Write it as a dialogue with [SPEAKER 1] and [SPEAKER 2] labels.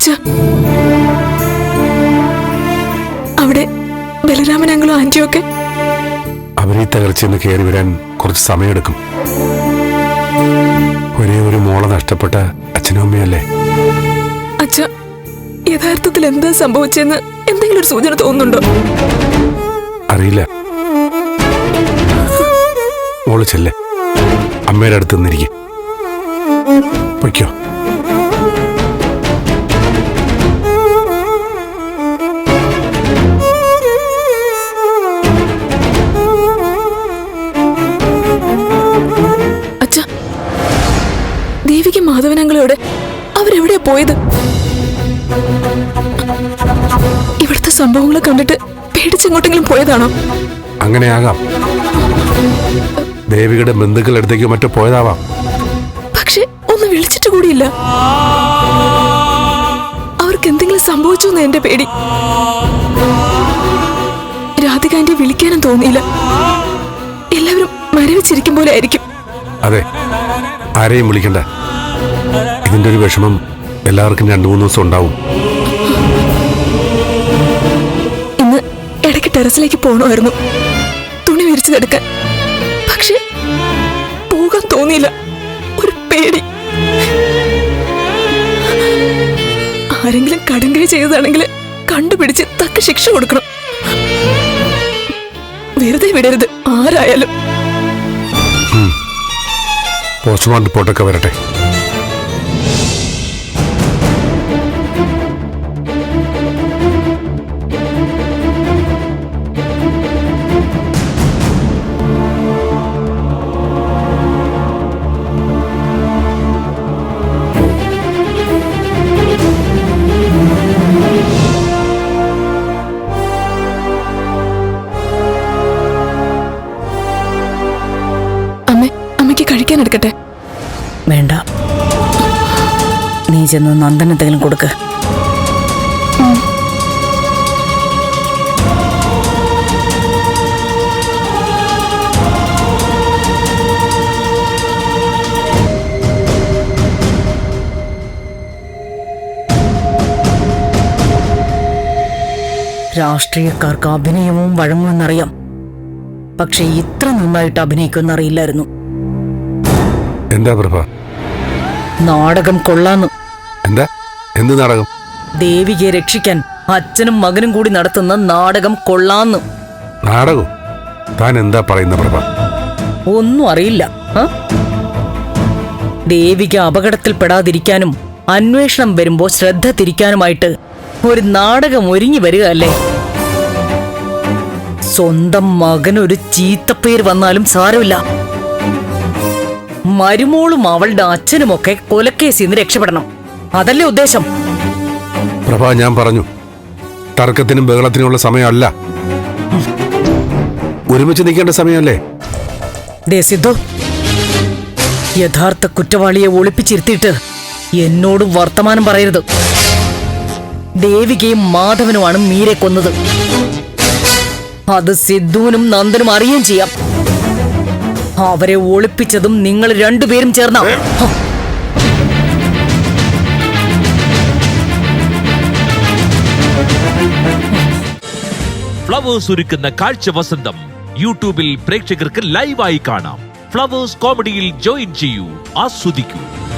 [SPEAKER 1] അച്ഛ അവിടെ ബലരാമനങ്ങളും ആന്റിയും ഒക്കെ?
[SPEAKER 2] അവരീ തകർച്ചയെന്ന് കയറി വരാൻ കുറച്ച് സമയമെടുക്കും. ഒരേ ഒരു മോളെ നഷ്ടപ്പെട്ട അച്ഛനും അമ്മയല്ലേ?
[SPEAKER 1] അച്ഛ യഥാർത്ഥത്തിൽ എന്താ സംഭവിച്ചെന്ന് എന്തെങ്കിലും ഒരു സൂചന തോന്നുന്നുണ്ടോ?
[SPEAKER 2] അറിയില്ല. മോൾ ചെല്ലേ. അമ്മയുടെ അടുത്ത് നിന്നിരിക്കും. പൊയ്ക്കോ.
[SPEAKER 1] മാധവനങ്ങളോട് അവരെവിടെയാ പോയത്? ഇവിടുത്തെ സംഭവങ്ങൾ കണ്ടിട്ട് പേടിച്ചെങ്ങോട്ടെങ്കിലും പോയതാണോ?
[SPEAKER 2] അങ്ങനെയാകാം. ദേവിയുടെ ബന്ധുക്കളുടെ അടുത്തേക്ക് മറ്റോ പോയതാവാം.
[SPEAKER 1] പക്ഷെ ഒന്ന് വിളിച്ചിട്ട് കൂടിയില്ല. അവർക്ക് എന്തെങ്കിലും സംഭവിച്ചു എന്ന് എന്റെ പേടി. രാധികാന്റെ വിളിക്കാനും തോന്നിയില്ല. എല്ലാവരും മരവിച്ചിരിക്കും പോലെ ആയിരിക്കും.
[SPEAKER 2] അതെ ആരെയും വിളിക്കണ്ട. ഇതിന്റെ ഒരു വിഷമം എല്ലാവർക്കും രണ്ടു മൂന്ന് ദിവസം ഉണ്ടാവും.
[SPEAKER 1] ഇന്ന് ഇടയ്ക്ക് ടെറസിലേക്ക് പോകണമായിരുന്നു തുണി വിരിച്ചതെടുക്കാൻ പക്ഷെ പോകാൻ തോന്നിയില്ല. ഒരു പേടി. ആരെങ്കിലും കടുങ്കൈ ചെയ്തതാണെങ്കിൽ കണ്ടുപിടിച്ച് തക്ക ശിക്ഷ കൊടുക്കണം. വെറുതെ വിടരുത്. ആരായാലും.
[SPEAKER 2] പോസ്റ്റ്മോർട്ടം റിപ്പോർട്ടൊക്കെ വരട്ടെ.
[SPEAKER 1] എടുക്കട്ടെ?
[SPEAKER 3] വേണ്ട. നീ ചെന്ന് നന്ദൻ എന്തെങ്കിലും കൊടുക്ക്. രാഷ്ട്രീയക്കാർക്ക് അഭിനയവും വഴങ്ങുമെന്നറിയാം. പക്ഷെ ഇത്ര നന്നായിട്ട് അഭിനയിക്കുമെന്നറിയില്ലായിരുന്നു.
[SPEAKER 2] എന്താ പ്രഭ?
[SPEAKER 3] നാടകം കൊള്ളാന്നു.
[SPEAKER 2] എന്താ? എന്ത് നാടകം?
[SPEAKER 3] ദേവികയെ രക്ഷിക്കാൻ അച്ഛനും മകനും കൂടി നടത്തുന്ന നാടകം കൊള്ളാന്ന്.
[SPEAKER 2] നാടകം? താൻ എന്താ പറയുന്ന പ്രഭ?
[SPEAKER 3] ഒന്നും അറിയില്ല? ദേവിക അപകടത്തിൽപ്പെടാതിരിക്കാനും അന്വേഷണം വരുമ്പോ ശ്രദ്ധ തിരിക്കാനുമായിട്ട് ഒരു നാടകം ഒരുങ്ങി വരിക അല്ലേ സ്വന്തം മകനൊരു ചീത്തപ്പേര് വന്നാലും സാരമില്ല. മരുമോളും അവളുടെ അച്ഛനുമൊക്കെ കൊലക്കേസിൽ നിന്ന് രക്ഷപ്പെടണം. അതല്ലേ ഉദ്ദേശം?
[SPEAKER 2] പ്രഭ ഞാൻ പറഞ്ഞു. തർക്കത്തിനും ബഹളത്തിനുമുള്ള സമയമല്ല. ഒരുമിച്ച് നിൽക്കേണ്ട സമയമല്ലേ?
[SPEAKER 3] ദേ സിദ്ധു യഥാർത്ഥ കുറ്റവാളിയെ ഒളിപ്പിച്ചിരുത്തിയിട്ട് എന്നോട് വർത്തമാനം പറയരുത്. ദേവികയും മാധവനുമാണ് മീരെ കൊന്നത്. അത് സിദ്ധുവിനും നന്ദനും അറിയുകയും ചെയ്യാം. അവരെ ഒളിപ്പിച്ചതും നിങ്ങൾ രണ്ടുപേരും ചേർന്ന.
[SPEAKER 4] ഫ്ലവേഴ്സ് ഒരുക്കുന്ന കാഴ്ച വസന്തം യൂട്യൂബിൽ പ്രേക്ഷകർക്ക് ലൈവായി കാണാം. ഫ്ലവേഴ്സ് കോമഡിയിൽ ജോയിൻ ചെയ്യൂ ആസ്വദിക്കൂ.